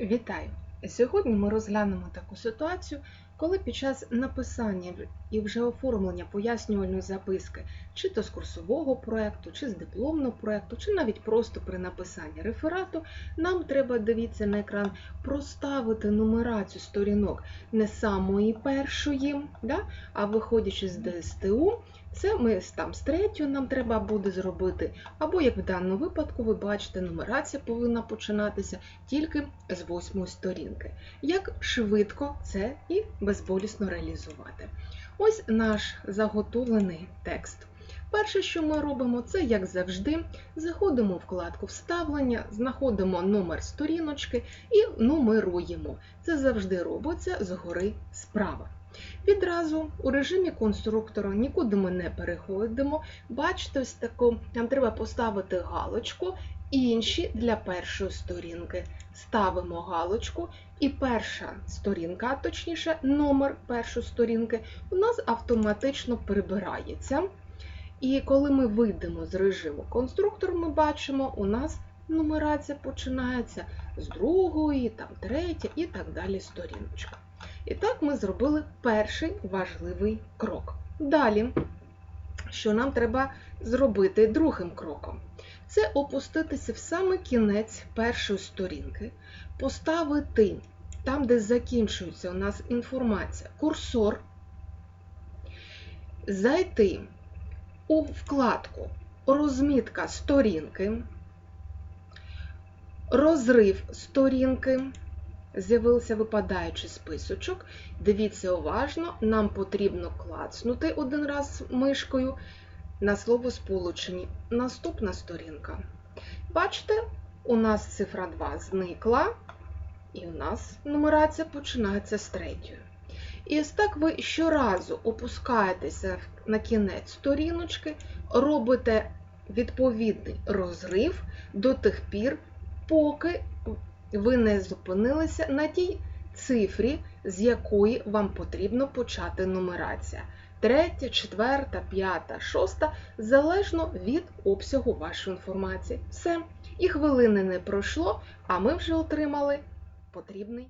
Вітаю! Сьогодні ми розглянемо таку ситуацію, коли під час написання і вже оформлення пояснювальної записки, чи то з курсового проєкту, чи з дипломного проєкту, чи навіть просто при написанні реферату, нам треба, дивіться на екран, проставити нумерацію сторінок не самої першої, да? а виходячи з ДСТУ, це ми там з третьої нам треба буде зробити. Або, як в даному випадку, ви бачите, нумерація повинна починатися тільки з восьмої сторінки. Як швидко це і безболісно реалізувати. Ось наш заготовлений текст. Перше, що ми робимо, це, як завжди, заходимо в вкладку Вставлення, знаходимо номер сторіночки і нумеруємо. Це завжди робиться згори справа. Відразу у режимі конструктора нікуди ми не переходимо. Бачите, ось таку, нам треба поставити галочку, інші для першої сторінки. Ставимо галочку, і перша сторінка, точніше, номер першої сторінки, у нас автоматично прибирається. І коли ми вийдемо з режиму конструктор, ми бачимо, у нас нумерація починається з другої, там третя і так далі сторіночка. І так ми зробили перший важливий крок. Далі, що нам треба зробити другим кроком, це опуститися в саме кінець першої сторінки, поставити там, де закінчується у нас інформація, курсор, зайти у вкладку Розмітка сторінки, розрив сторінки з'явився випадаючий списочок. Дивіться уважно, нам потрібно клацнути один раз мишкою на слово сполучені. Наступна сторінка. Бачите, у нас цифра 2 зникла, і у нас нумерація починається з третьої. І ось так ви щоразу опускаєтеся на кінець сторіночки, робите відповідний розрив до тих пір, поки ви не зупинилися на тій цифрі, з якої вам потрібно почати нумерація. Третя, четверта, п'ята, шоста, залежно від обсягу вашої інформації. Все. І хвилини не пройшло, а ми вже отримали потрібний